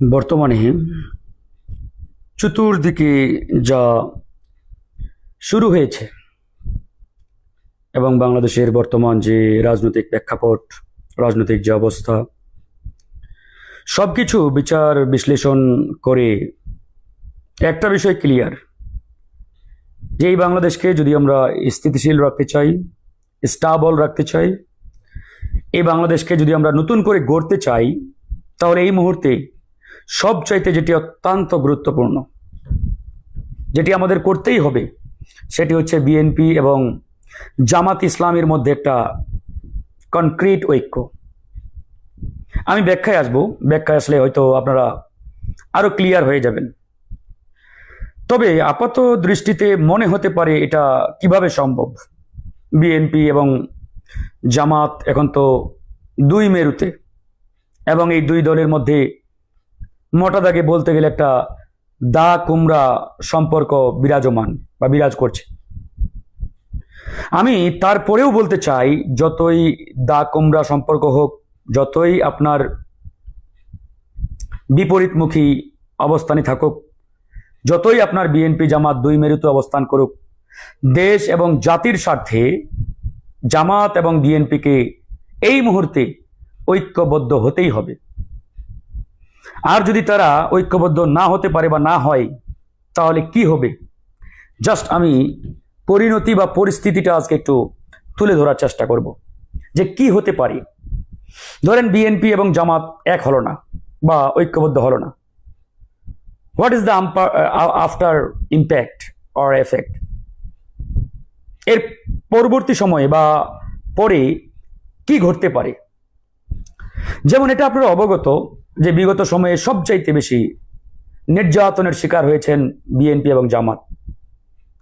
বর্তমানে চতুর্দিকে যা শুরু হয়েছে এবং বাংলাদেশের বর্তমান যে রাজনৈতিক প্রেক্ষাপট, রাজনৈতিক যে অবস্থা সব কিছু বিচার বিশ্লেষণ করে একটা বিষয় ক্লিয়ার যে এই বাংলাদেশকে যদি আমরা স্থিতিশীল রাখতে চাই স্টাবল রাখতে চাই, এই বাংলাদেশকে যদি আমরা নতুন করে গড়তে চাই, তাহলে এই মুহূর্তে সবচাইতে যেটি অত্যন্ত গুরুত্বপূর্ণ, যেটি আমাদের করতেই হবে, সেটি হচ্ছে বিএনপি এবং জামাত ইসলামের মধ্যে একটা কনক্রিট ঐক্য। আমি ব্যাখ্যায় আসব, ব্যাখ্যায় আসলে হয়তো আপনারা আরও ক্লিয়ার হয়ে যাবেন। তবে আপাত দৃষ্টিতে মনে হতে পারে এটা কীভাবে সম্ভব? বিএনপি এবং জামাত এখন তো দুই মেরুতে এবং এই দুই দলের মধ্যে মোটা দাগে বলতে গেলে একটা দা কুমড়া সম্পর্ক বিরাজমান বা বিরাজ করছে। আমি তারপরেও বলতে চাই, যতই দা কুমড়া সম্পর্ক হোক, যতই আপনার বিপরীতমুখী অবস্থানে থাকুক, যতই আপনার বিএনপি জামাত দুই মেরুতে অবস্থান করুক, দেশ এবং জাতির স্বার্থে জামাত এবং বিএনপিকে এই মুহূর্তে ঐক্যবদ্ধ হতেই হবে। আর যদি তারা ঐক্যবদ্ধ না হতে পারে বা না হয়, তাহলে কি হবে? জাস্ট আমি পরিণতি বা পরিস্থিতিটা আজকে একটু তুলে ধরার চেষ্টা করব যে কি হতে পারে। ধরেন বিএনপি এবং জামাত এক হলো না বা ঐক্যবদ্ধ হলো না। What is the after impact or effect এর পরবর্তী সময়ে বা পরে কি ঘটতে পারে? যেমন এটা আপনারা অবগত যে বিগত সময়ে সবচাইতে বেশি নির্যাতনের শিকার হয়েছেন বিএনপি এবং জামাত।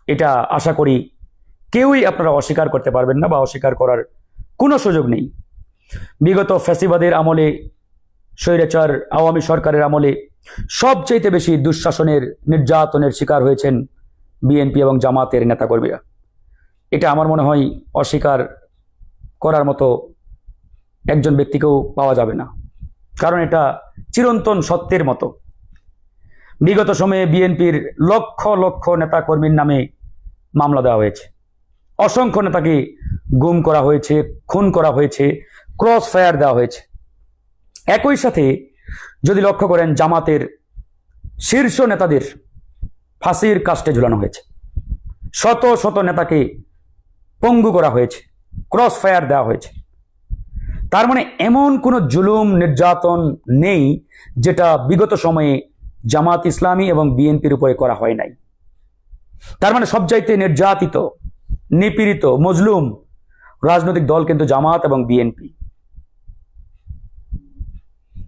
এটা আশা করি কেউই আপনারা অস্বীকার করতে পারবেন না বা অস্বীকার করার কোনো সুযোগ নেই। বিগত ফ্যাসিবাদের আমলে, স্বৈরাচার, আওয়ামী সরকারের আমলে সবচাইতে বেশি দুঃশাসনের, নির্যাতনের শিকার হয়েছেন বিএনপি এবং জামাতের নেতাকর্মীরা। এটা আমার মনে হয় অস্বীকার করার মতো একজন ব্যক্তিকেও পাওয়া যাবে না। কারণ এটা চিরন্তন সত্যের মতো। বিগত সময়ে বিএনপির লক্ষ লক্ষ নেতাকর্মীর নামে মামলা দেওয়া হয়েছে। অসংখ্য নেতাকে গুম করা হয়েছে, খুন করা হয়েছে, ক্রস ফায়ার দেওয়া হয়েছে। একই সাথে যদি লক্ষ্য করেন, জামাতের শীর্ষ নেতাদের ফাঁসির কাস্টে ঝুলানো হয়েছে। শত শত নেতাকে পঙ্গু করা হয়েছে, ক্রস ফায়ার দেওয়া হয়েছে। তার মানে এমন কোনো জুলুম, নির্যাতন নেই যেটা বিগত সময়ে জামাত ইসলামী এবং বিএনপির উপরে করা হয় নাই। তার মানে সবচাইতে নির্যাতিত, নিপীড়িত, মজলুম রাজনৈতিক দল কিন্তু জামাত এবং বিএনপি।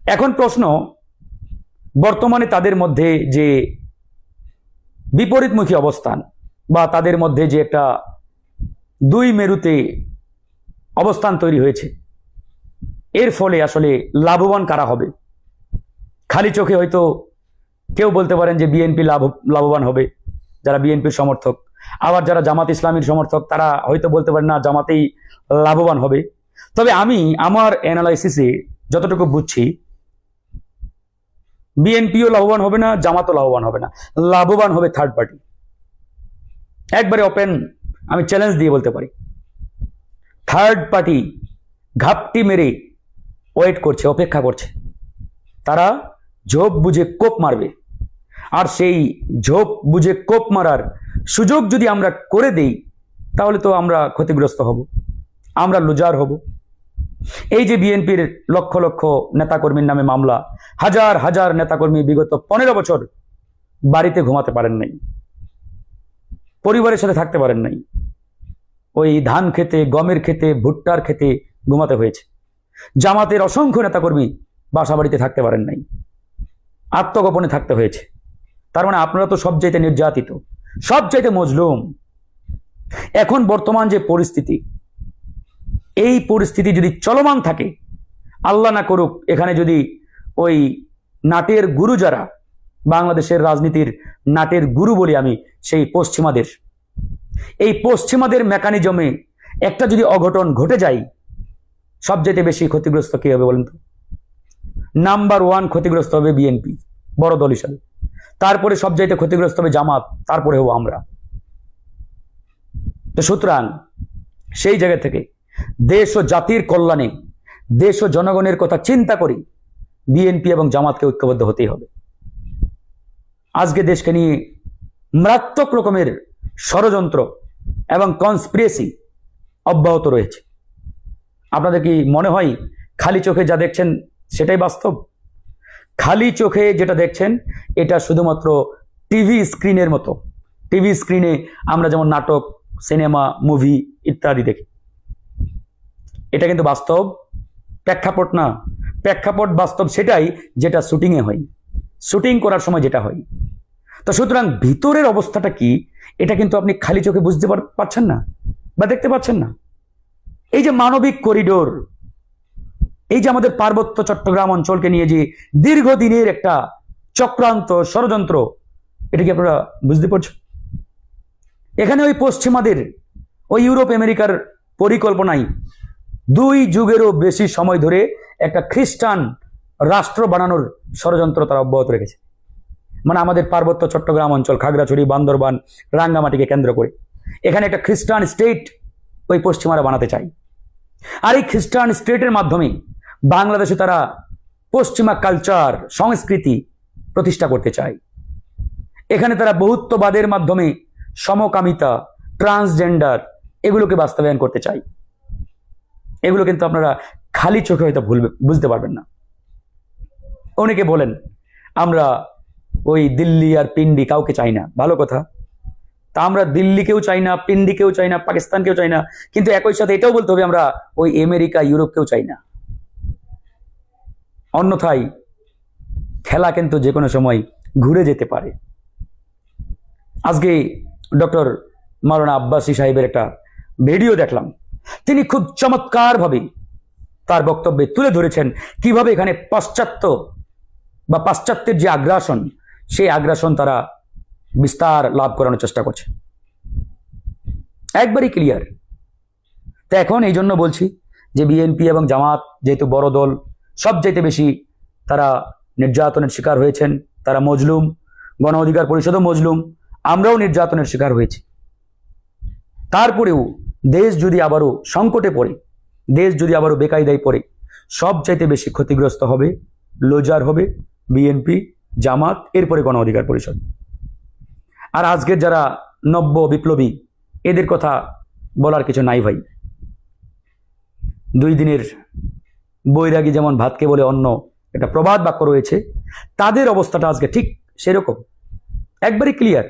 এখন প্রশ্ন, বর্তমানে তাদের মধ্যে যে বিপরীতমুখী অবস্থান বা তাদের মধ্যে যে একটা দুই মেরুতে অবস্থান তৈরি হয়েছে এর ফলে আসলে লাভবান কারা হবে? খালি চোখে হয়তো কেউ বলতে পারেন যে বিএনপি লাভ, লাভবান হবে, যারা বিএনপির সমর্থক। আবার যারা জামাত ইসলামীর সমর্থক, তারা হয়তো বলতে পারেন না, জামাতেই লাভবান হবে। তবে আমি আমার অ্যানালাইসিসে যতটুকু বুঝছি বিএনপিও লাভবান হবে না, জামাতও লাভবান হবে না। লাভবান হবে থার্ড পার্টি একবারে ওপেন আমি চ্যালেঞ্জ দিয়ে বলতে পারি। থার্ড পার্টি ঘাপটি মেরে ওয়েট করছে, অপেক্ষা করছে। তারা ঝোপ বুঝে কোপ মারবে। আর সেই ঝোপ বুঝে কোপ মারার সুযোগ যদি আমরা করে দেই, তাহলে তো আমরা ক্ষতিগ্রস্ত হব। আমরা লুজার হব। এই যে বিএনপির লক্ষ লক্ষ নেতাকর্মীর নামে মামলা, হাজার হাজার নেতাকর্মী বিগত পনেরো বছর বাড়িতে ঘুমাতে পারেন নাই, পরিবারের সাথে থাকতে পারেন নাই, ওই ধান খেতে, গমের খেতে, ভুট্টার খেতে ঘুমাতে হয়েছে। জামাতের অসংখ্য নেতাকর্মী বাসা বাড়িতে থাকতে পারেন নাই। আত্মগোপনে থাকতে হয়েছে। তার মানে আপনারা তো সব চাইতে নির্যাতিত সব চাইতে মজলুম। এখন বর্তমান যে পরিস্থিতি, এই পরিস্থিতি যদি চলমান থাকে, আল্লাহ না করুক, এখানে যদি ওই নাটের গুরু যারা, বাংলাদেশের রাজনীতির নাটের গুরু বলি আমি, সেই পশ্চিমাদের, এই পশ্চিমাদের মেকানিজমে একটা যদি অঘটন ঘটে যায় সবচেয়ে বেশি ক্ষতিগ্রস্ত কে হবে বলেন তো? নাম্বার ওয়ান ক্ষতিগ্রস্ত হবে বিএনপি বড় দল হিসাবে। তারপরে সব চাইতে ক্ষতিগ্রস্ত হবে জামাত, তারপরে হব আমরা। তো সুতরাং সেই জায়গা থেকে দেশ ও জাতির কল্যাণে, দেশ ও জনগণের কথা চিন্তা করি বিএনপি এবং জামাতকে ঐক্যবদ্ধ হতেই হবে। আজকে দেশকে নিয়ে মারাত্মক রকমের ষড়যন্ত্র এবং কনস্পিরেসি অব্যাহত রয়েছে। আপনাদের কি মনে হয় খালি চোখে যা দেখছেন সেটাই বাস্তব? খালি চোখে যেটা দেখছেন, এটা শুধুমাত্র টিভি স্ক্রিনের মতো। টিভি স্ক্রিনে আমরা যেমন নাটক, সিনেমা, মুভি ইত্যাদি দেখি। এটা কিন্তু বাস্তব, প্রেক্ষাপট না। প্রেক্ষাপট বাস্তব সেটাই যেটা শুটিংয়ে হয়। শুটিং করার সময় যেটা হয়। তো সুতরাং ভিতরের অবস্থাটা কি, এটা কিন্তু আপনি খালি চোখে বুঝতে পারছেন না বা দেখতে পাচ্ছেন না। এই যে মানবিক করিডোর, এই যে আমাদের পার্বত্য চট্টগ্রাম অঞ্চলকে নিয়ে যে দীর্ঘদিনের একটা চক্রান্ত ষড়যন্ত্র, এটা কি আপনারা বুঝতে পারছেন? এখানে ওই পশ্চিমাদের, ওই ইউরোপ, আমেরিকার পরিকল্পনায় দুই যুগেরও বেশি সময় ধরে একটা খ্রিস্টান রাষ্ট্র বানানোর ষড়যন্ত্র তারা অব্যাহত রেখেছে। মানে আমাদের পার্বত্য চট্টগ্রাম অঞ্চল, খাগড়াছড়ি, বান্দরবান, রাঙ্গামাটিকে কেন্দ্র করে। এখানে একটা খ্রিস্টান স্টেট ওই পশ্চিমারা বানাতে চায়। আর এই খ্রিস্টান স্টেটের মাধ্যমে বাংলাদেশে তারা পশ্চিমা কালচার, সংস্কৃতি প্রতিষ্ঠা করতে চায়। এখানে তারা বহুত্ববাদের মাধ্যমে সমকামিতা ট্রান্সজেন্ডার এগুলোকে বাস্তবায়ন করতে চায়। এগুলো কিন্তু আপনারা খালি চোখে হয়তো ভুলবে, বুঝতে পারবেন না। অনেকে বলেন, আমরা ওই দিল্লি আর পিন্ডি কাউকে চাই না। ভালো কথা। তা আমরা দিল্লিকেও চাই না, পিন্ডিকেও চাই না, পাকিস্তানকেও চাই না, কিন্তু একই সাথে এটাও বলতে হবে আমরা, ওই আমেরিকা, ইউরোপকেও চাই না। অন্যথায় খেলা কিন্তু যে কোনো সময় ঘুরে যেতে পারে। আজকে ডক্টর মাওলানা আব্বাসী সাহেবের একটা ভিডিও দেখলাম। তিনি খুব চমৎকারভাবে তার বক্তব্যে তুলে ধরেছেন কীভাবে এখানে পাশ্চাত্য বা পাশ্চাত্যের যে আগ্রাসন, সেই আগ্রাসন তারা বিস্তার লাভ করানোর চেষ্টা করছে। একবারই ক্লিয়ার তো এখন এই জন্য বলছি যে বিএনপি এবং জামাত যেহেতু বড় দল, সবচাইতে বেশি তারা নির্যাতনের শিকার হয়েছেন। তারা মজলুম, গণ অধিকার পরিষদও মজলুম, আমরাও নির্যাতনের শিকার হয়েছি। তারপরেও দেশ যদি আবারও সংকটে পড়ে, দেশ যদি আবারও বেকায়দায় পড়ে, সবচাইতে বেশি ক্ষতিগ্রস্ত হবে, লোজার হবে বিএনপি জামাত, এরপরে গণ অধিকার পরিষদ। আর আজকের যারা নব্য বিপ্লবী, এদের কথা বলার কিছু নাই ভাই। দুই দিনের বৈরাগী যেমন ভাতকে বলে অন্য একটা প্রবাদ বাক্য রয়েছে, তাদের অবস্থাটা আজকে ঠিক সেরকম। একবারই ক্লিয়ার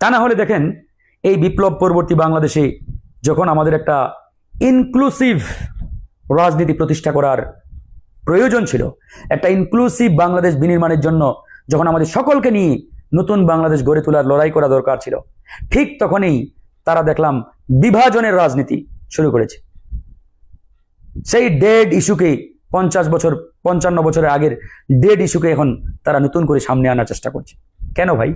তা না হলে দেখেন, এই বিপ্লব পরবর্তী বাংলাদেশে যখন আমাদের একটা ইনক্লুসিভ রাজনীতি প্রতিষ্ঠা করার প্রয়োজন ছিল, একটা ইনক্লুসিভ বাংলাদেশ বিনির্মাণের জন্য যখন আমাদের সকলকে নিয়ে নতুন বাংলাদেশ গড়ে তোলার লড়াই করা দরকার ছিল। ঠিক তখনই তারা দেখলাম বিভাজনের রাজনীতি শুরু করেছে। সেই ডেড ইস্যুকে পঞ্চাশ বছর, পঞ্চান্ন বছরের আগের ডেড ইস্যুকে এখন তারা নতুন করে সামনে আনার চেষ্টা করছে। কেন ভাই?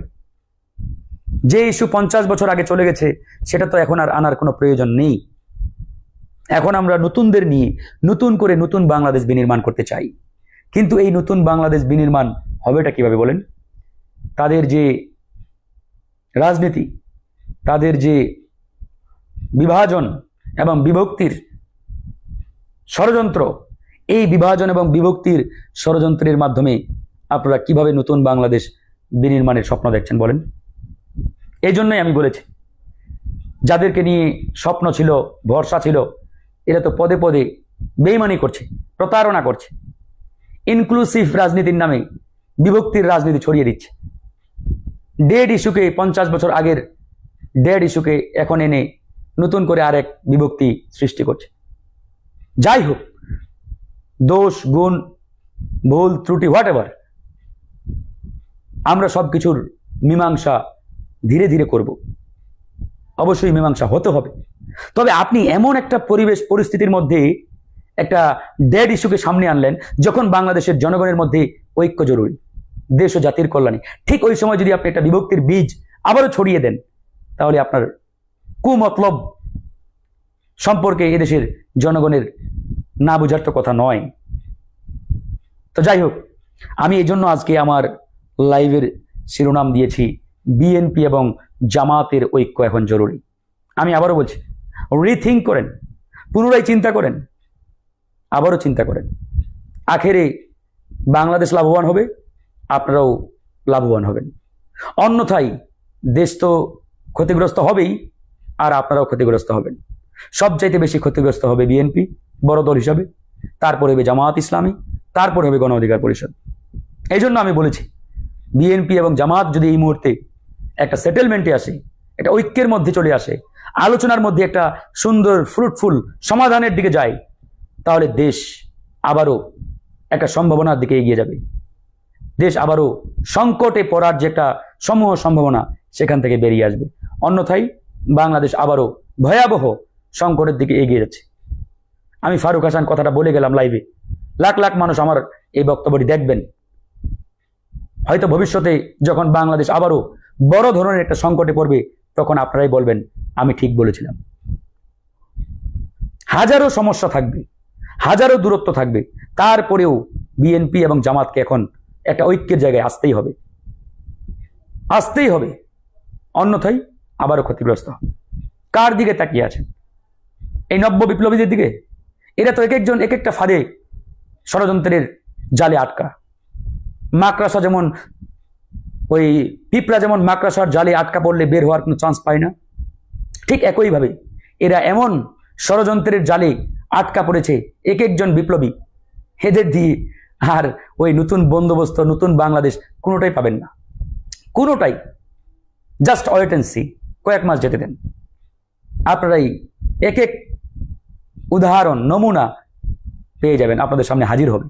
যে ইস্যু পঞ্চাশ বছর আগে চলে গেছে, সেটা তো এখন আর আনার কোনো প্রয়োজন নেই। এখন আমরা নতুনদের নিয়ে নতুন করে নতুন বাংলাদেশ বিনির্মাণ করতে চাই। কিন্তু এই নতুন বাংলাদেশ বিনির্মাণ হবেটা কীভাবে বলেন? তাদের যে রাজনীতি, তাদের যে বিভাজন এবং বিভক্তির ষড়যন্ত্র, এই বিভাজন এবং বিভক্তির ষড়যন্ত্রের মাধ্যমে আপনারা কীভাবে নতুন বাংলাদেশ বিনির্মাণের স্বপ্ন দেখছেন বলেন? এই জন্যই আমি বলেছি, যাদেরকে নিয়ে স্বপ্ন ছিল, ভরসা ছিল, এরা তো পদে পদে বেইমানি করছে, প্রতারণা করছে ইনক্লুসিভ রাজনীতির নামে বিভক্তির রাজনীতি ছড়িয়ে দিচ্ছে। ডেড ইস্যুকে পঞ্চাশ বছর আগের ডেড ইস্যুকে এখন এনে নতুন করে আরেক বিভক্তি সৃষ্টি করছে। যাই হোক, দোষ, গুণ, ভুল, ত্রুটি হোয়াট এভার আমরা সব কিছুর মীমাংসা ধীরে ধীরে করব। অবশ্যই মীমাংসা হতে হবে। তবে আপনি এমন একটা পরিবেশ, পরিস্থিতির মধ্যে একটা ডেড ইস্যুকে সামনে আনলেন, যখন বাংলাদেশের জনগণের মধ্যে ঐক্য জরুরি। দেশ ও জাতির কল্যাণে। ঠিক ওই সময় যদি আপনি একটা বিভক্তির বীজ আবারও ছড়িয়ে দেন, তাহলে আপনার কুমতলব সম্পর্কে এদেশের জনগণের না বোঝার তো কথা নয়। তো যাই হোক, আমি এই জন্য আজকে আমার লাইভের শিরোনাম দিয়েছি, বিএনপি এবং জামাতের ঐক্য এখন জরুরি। আমি আবারও বলছি রিথিঙ্ক করেন, পুনরায় চিন্তা করেন, আবারও চিন্তা করেন। আখেরে বাংলাদেশ লাভবান হবে আপনারাও লাভবান হবেন। অন্যথায় দেশ তো ক্ষতিগ্রস্ত হবেই, আর আপনারাও ক্ষতিগ্রস্ত হবেন। সবচাইতে বেশি ক্ষতিগ্রস্ত হবে বিএনপি, বড় দল হিসাবে। তারপরে হবে জামায়াত ইসলামী, তারপরে হবে গণ অধিকার পরিষদ। এই জন্য আমি বলেছি, বিএনপি এবং জামাত যদি এই মুহূর্তে একটা সেটেলমেন্টে আসে, একটা ঐক্যের মধ্যে চলে আসে, আলোচনার মধ্যে একটা সুন্দর ফ্রুটফুল সমাধানের দিকে যায়, তাহলে দেশ আবারও একটা সম্ভাবনার দিকে এগিয়ে যাবে। দেশ আবারও সংকটে পড়ার যে একটা সমূহ সম্ভাবনা সেখান থেকে বেরিয়ে আসবে। অন্যথায় বাংলাদেশ আবারও ভয়াবহ সংকটের দিকে এগিয়ে যাচ্ছে। আমি ফারুক হাসান কথাটা বলে গেলাম লাইভে লাখ লাখ মানুষ আমার এই বক্তব্যটি দেখবেন। হয়তো ভবিষ্যতে যখন বাংলাদেশ আবারও বড় ধরনের একটা সংকটে পড়বে, তখন আপনারাই বলবেন, আমি ঠিক বলেছিলাম। হাজারো সমস্যা থাকবে, হাজারো দূরত্ব থাকবে। তারপরেও বিএনপি এবং জামাতকে এখন একটা ঐক্যের জায়গায় আসতেই হবে। আসতেই হবে। অন্যথায় আবারও ক্ষতিগ্রস্ত। কার দিকে তাকিয়ে আছেন? এই নব্য বিপ্লবীদের দিকে? এরা তো এক একজন এক একটা ফাঁদে ষড়যন্ত্রের জালে আটকা। মাকড়াসা যেমন, ওই পিঁপড়া যেমন মাকড়াসার জালে আটকা পড়লে বের হওয়ার কোনো চান্স পায় না, ঠিক একইভাবে এরা এমন ষড়যন্ত্রের জালে আটকা পড়েছে এক একজন বিপ্লবী এদের দিয়ে আর ওই নতুন বন্দোবস্ত, নতুন বাংলাদেশ কোনোটাই পাবেন না। কোনোটাই। জাস্ট ওয়েট অ্যান্ড সি কয়েক মাস যেতে দেন। আপনারাই এক এক উদাহরণ, নমুনা পেয়ে যাবেন। আপনাদের সামনে হাজির হবে।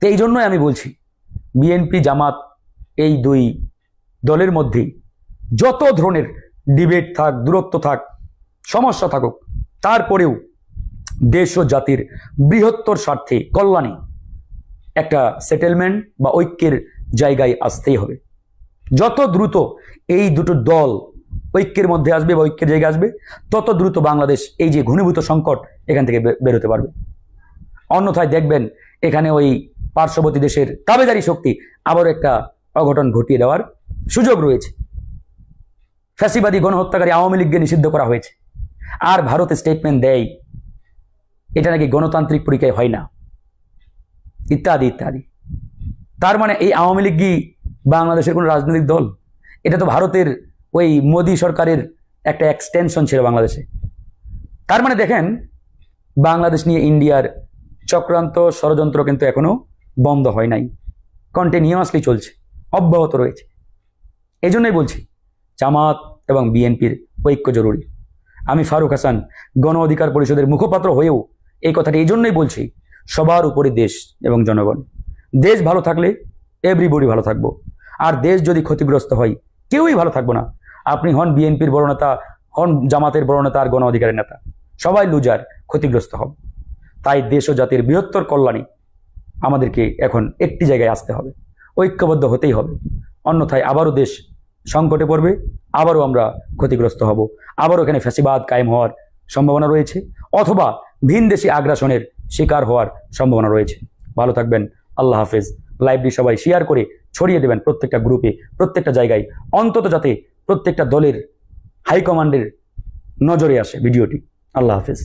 তো এই জন্যই আমি বলছি বিএনপি জামাত এই দুই দলের মধ্যেই যত ধরনের ডিবেট থাক, দূরত্ব থাক, সমস্যা থাকুক, তারপরেও দেশ ও জাতির বৃহত্তর স্বার্থে, কল্যাণে একটা সেটেলমেন্ট বা ঐক্যের জায়গায় আসতেই হবে। যত দ্রুত এই দুটো দল ঐক্যের মধ্যে আসবে বা ঐক্যের জায়গায় আসবে, তত দ্রুত বাংলাদেশ এই যে ঘনীভূত সংকট এখান থেকে বেরোতে পারবে। অন্যথায় দেখবেন এখানে ওই পার্শ্ববর্তী দেশের তাবেদারি শক্তি আবার একটা অঘটন ঘটিয়ে দেওয়ার সুযোগ রয়েছে। ফ্যাসিবাদী গণহত্যাকারী আওয়ামী লীগকে নিষিদ্ধ করা হয়েছে। আর ভারতে স্টেটমেন্ট দেয়, এটা নাকি গণতান্ত্রিক পরীক্ষায় হয় না। ইত্যাদি ইত্যাদি। তার মানে এই আওয়ামী লীগ কি বাংলাদেশের কোনো রাজনৈতিক দল? এটা তো ভারতের ওই মোদী সরকারের একটা এক্সটেনশন ছিল বাংলাদেশে। তার মানে দেখেন, বাংলাদেশ নিয়ে ইন্ডিয়ার চক্রান্ত, ষড়যন্ত্র কিন্তু এখনও বন্ধ হয় নাই। কন্টিনিউয়াসলি চলছে, অব্যাহত রয়েছে। এই জন্যই বলছি, জামাত এবং বিএনপির ঐক্য জরুরি। আমি ফারুক হাসান, গণ অধিকার পরিষদের মুখপাত্র হয়েও এই কথাটি এই জন্যই বলছি সবার উপরে দেশ এবং জনগণ। দেশ ভালো থাকলে এভরিবডি ভালো থাকব। আর দেশ যদি ক্ষতিগ্রস্ত হয়, কেউই ভালো থাকব না। আপনি হন বিএনপির বড় নেতা, হন জামাতের বড় নেতা আর গণ অধিকারের নেতা। সবাই লুজার ক্ষতিগ্রস্ত হব তাই দেশ ও জাতির বৃহত্তর কল্যাণে আমাদেরকে এখন একটি জায়গায় আসতে হবে। ঐক্যবদ্ধ হতেই হবে। অন্যথায় আবারও দেশ সংকটে পড়বে, আবারও আমরা ক্ষতিগ্রস্ত হব। আবারও এখানে ফ্যাসিবাদ কায়েম হওয়ার সম্ভাবনা রয়েছে। অথবা ভিন দেশি আগ্রাসনের শিকার হওয়ার সম্ভাবনা রয়েছে। ভালো থাকবেন, আল্লাহ হাফেজ। লাইভটি সবাই শেয়ার করে ছড়িয়ে দেবেন প্রত্যেকটা গ্রুপে প্রত্যেকটা জায়গায়, অন্তত যাতে প্রত্যেকটা দলের হাইকমান্ডের নজরে আসে ভিডিওটি। আল্লাহ হাফেজ।